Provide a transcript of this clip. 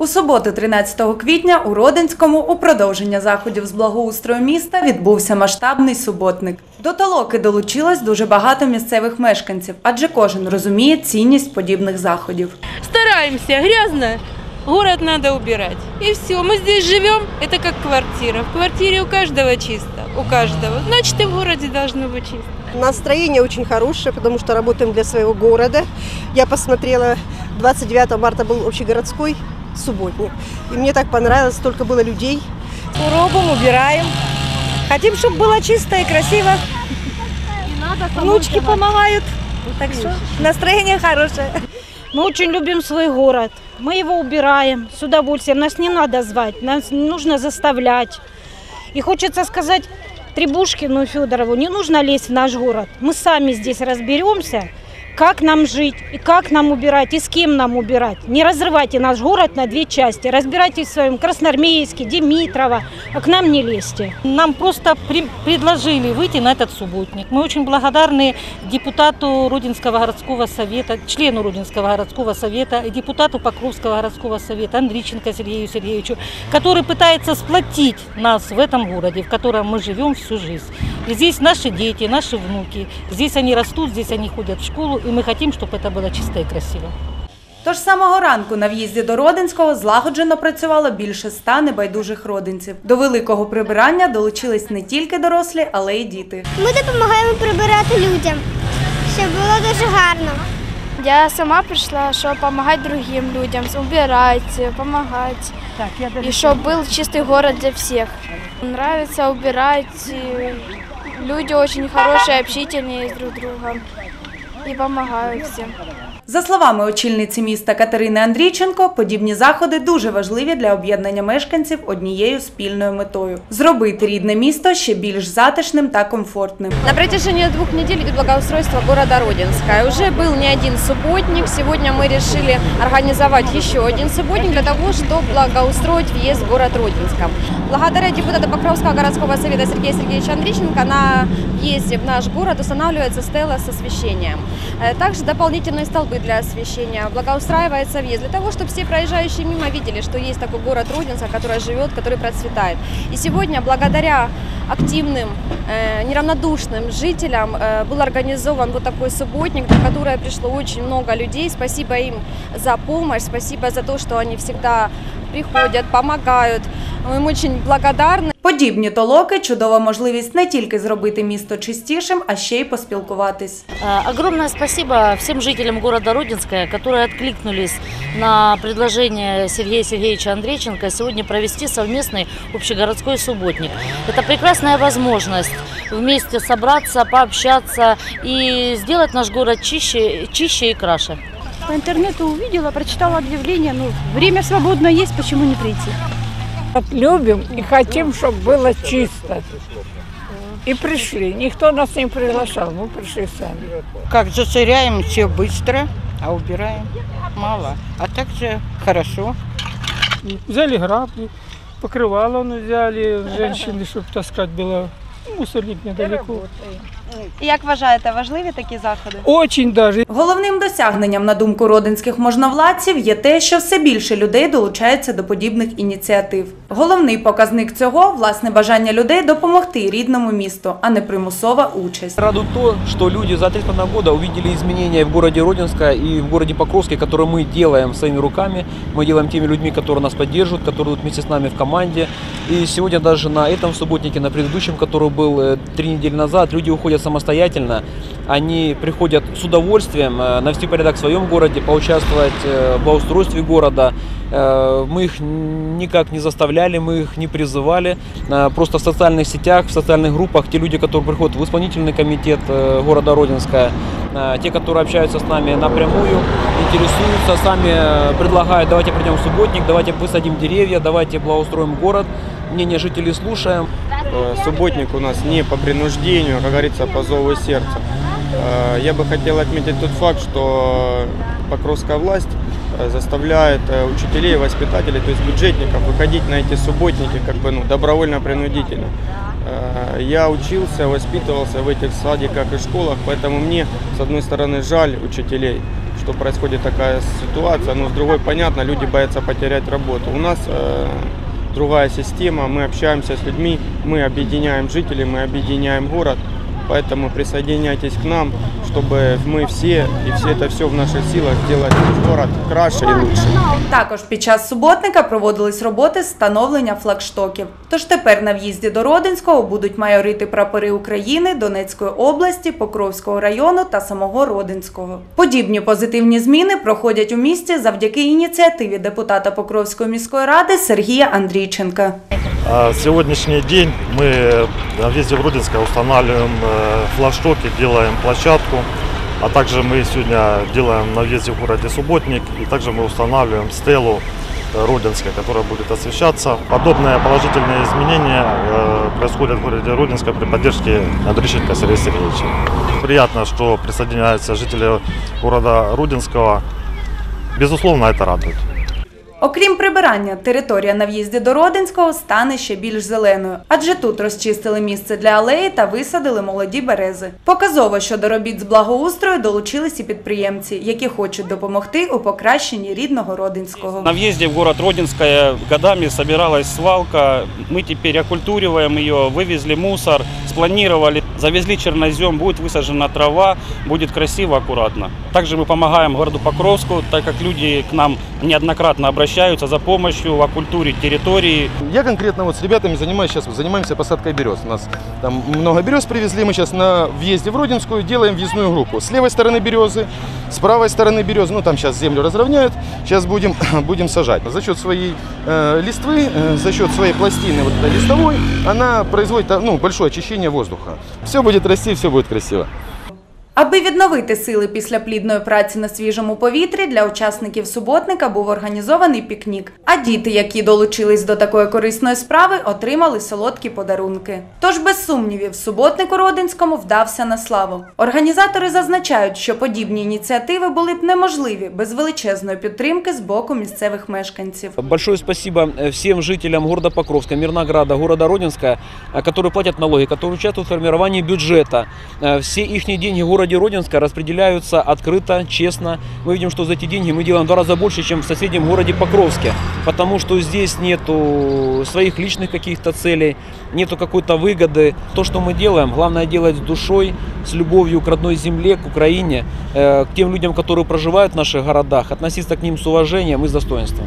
У суботу, 13 квітня, у Родинському у продовження заходів з благоустрою міста відбувся масштабний суботник. До толоки долучилось дуже багато місцевих мешканців, адже кожен розуміє цінність подібних заходів. Стараемся, грязно, город надо убирать. И все, мы здесь живем, это как квартира. В квартире у каждого чисто, у каждого. Значит, и в городе должно быть чисто. Настроение очень хорошее, потому что работаем для своего города. Я посмотрела, 29 марта был общегородской субботник. И мне так понравилось, столько было людей. Робим, убираем. Хотим, чтобы было чисто и красиво. Внучки помогают. Так что настроение хорошее. Мы очень любим свой город. Мы его убираем с удовольствием. Нас не надо звать, нас нужно заставлять. И хочется сказать Требушкину и Федорову, не нужно лезть в наш город. Мы сами здесь разберемся, как нам жить, и как нам убирать, и с кем нам убирать. Не разрывайте наш город на две части. Разбирайтесь в своем Красноармейске, Димитрово, а к нам не лезьте. Нам просто при- предложили выйти на этот субботник. Мы очень благодарны депутату Рудинского городского совета, члену Рудинского городского совета и депутату Покровского городского совета Андриченко Сергею Сергеевичу, который пытается сплотить нас в этом городе, в котором мы живем всю жизнь. И здесь наши дети, наши внуки, здесь они растут, здесь они ходят в школу, и мы хотим, чтобы это было чисто и красиво. Тож з самого ранку на в'їзді до Родинського злагоджено працювало більше ста небайдужих родинців. До великого прибирання долучились не тільки дорослі, але й діти. Ми допомагаємо прибирати людям, щоб було дуже гарно. Я сама пришла, чтобы помогать другим людям, убирать, помогать. И чтобы был чистый город для всех. Нравится убирать. Люди очень хорошие, общительные с друг другом И помогают всем. За словами очільниці міста Катерини Андрійченко, подібні заходи дуже важливі для об'єднання мешканців однією спільною метою зробити рідне місто ще більш затишним та комфортним. На протяжении двух недель идет благоустройство города Родинска. Уже был не один субботник. Сегодня мы решили организовать еще один субботник для того, чтобы благоустроить въезд в город Родинска. Благодаря депутату Покровского городского совета Сергея Сергеевича Андриченко на въезде в наш город устанавливается стела с освещением. Э, Также дополнительные столбы для освещения. Благоустраивается въезд для того, чтобы все проезжающие мимо видели, что есть такой город Родинска, который живет, который процветает. И сегодня благодаря активным, э, неравнодушным жителям э, был организован вот такой субботник, на который пришло очень много людей. Спасибо им за помощь, спасибо за то, что они всегда приходят, помогают. Мы им очень благодарны. Подібні толоки чудова можливість не тільки зробити місто чистішим, а ще й поспілкуватись. А, Огромное спасибо всем жителям города Родинская, которые откликнулись на предложение Сергея Сергеевича Андрейченко сегодня провести совместный общегородской субботник. Это прекрасная возможность вместе собраться, пообщаться и сделать наш город чище, чище и краше. По интернету увидела, прочитала объявление, ну, время свободно есть, почему не прийти? Любим и хотим, чтобы было чисто. И пришли. Никто нас не приглашал, мы пришли сами. Как засоряем все быстро, а убираем мало. А так же хорошо. Взяли грабли, покрывало ну, взяли женщины, чтобы таскать было. Мусорник недалеко. Як вважаєте, важливі такі заходи? Очень даже. Головним досягненням, на думку родинських можновладців, є те, що все більше людей долучаються до подібних ініціатив. Головний показник цього власне бажання людей допомогти рідному місту, а не примусова участь. Радует то, что люди за 3,5 года увидели изменения в городе Родинска и в городе Покровске, которые мы делаем своими руками. Мы делаем теми людьми, которые нас поддерживают, которые идут вместе с нами в команде. И сегодня даже на этом субботнике, на предыдущем, который был э, три недели назад, люди уходят самостоятельно. Они приходят с удовольствием э, навести порядок в своем городе, поучаствовать э, в благоустройстве города. Э, Мы их никак не заставляли, мы их не призывали. Э, Просто в социальных сетях, в социальных группах те люди, которые приходят в исполнительный комитет э, города Родинска, э, те, которые общаются с нами напрямую, интересуются, сами э, предлагают, давайте придем в субботник, давайте высадим деревья, давайте благоустроим город. Мнение жителей слушаем. Э, Субботник у нас не по принуждению, а, как говорится, по зову сердца. Я бы хотел отметить тот факт, что Покровская власть заставляет э, учителей, воспитателей, то есть бюджетников выходить на эти субботники как бы ну, добровольно-принудительно. Э, Я учился, воспитывался в этих садиках и школах, поэтому мне, с одной стороны, жаль учителей, что происходит такая ситуация, но с другой, понятно, люди боятся потерять работу. У нас э, другая система, мы общаемся с людьми, мы объединяем жителей, мы объединяем город, поэтому присоединяйтесь к нам, чтобы мы все и все это все в наших силах сделать наш город краше и лучше. Також під час суботника проводились роботи з встановлення флагштоків. Тож тепер на в'їзді до Родинського будуть майорити прапори України, Донецької області, Покровського району та самого Родинського. Подібні позитивні зміни проходять у місті завдяки ініціативі депутата Покровської міської ради Сергія Андрійченка. А Сегодняшний день мы на въезде в Рудинское устанавливаем э, флагштоки, делаем площадку, а также мы сегодня делаем на въезде в городе Субботник, и также мы устанавливаем стелу э, Родинская, которая будет освещаться. Подобные положительные изменения э, происходят в городе Родинска при поддержке Андрющенко Сергея Сергеевича. Приятно, что присоединяются жители города Рудинского. Безусловно, это радует. Окрім прибирання, територія на в'їзді до Родинського стане ще більш зеленою, адже тут розчистили місце для алеї та висадили молоді берези. Показово, що до робіт з благоустрою долучились і підприємці, які хочуть допомогти у покращенні рідного Родинського. На въезде в город Родинское годами собиралась свалка. Мы теперь окультуриваем ее, вывезли мусор, Спланировали, завезли чернозем, будет высажена трава, будет красиво, аккуратно. Также мы помогаем городу Покровску, так как люди к нам неоднократно обращаются за помощью в окультуре территории. Я конкретно вот с ребятами занимаюсь сейчас, занимаемся посадкой берез. У нас там много берез привезли, мы сейчас на въезде в Родинскую делаем въездную группу. С левой стороны березы, с правой стороны березы, ну там сейчас землю разровняют, сейчас будем, будем сажать. За счет своей э, листвы, э, за счет своей пластины вот этой листовой, она производит ну, большое очищение воздуха. Все будет расти, все будет красиво. Аби відновити сили після плідної праці на свіжому повітрі, для учасників суботника був організований пікнік. А діти, які долучились до такої корисної справи, отримали солодкі подарунки. Тож, без сумнівів, суботник у Родинському вдався на славу. Організатори зазначають, що подібні ініціативи були б неможливі без величезної підтримки з боку місцевих мешканців. Большое спасибо э, всем жителям города Покровска, Мирнограда, города Родинска, э, которые платят налоги, которые участвуют в формировании бюджета. Э, Все их деньги в городе Родинска распределяются открыто, честно. Мы видим, что за эти деньги мы делаем в два раза больше, чем в соседнем городе Покровске, потому что здесь нету своих личных каких-то целей, нету какой-то выгоды. То, что мы делаем, главное делать с душой, с любовью к родной земле, к Украине, э, к тем людям, которые проживают в наших городах, относиться к ним с уважением и с достоинством.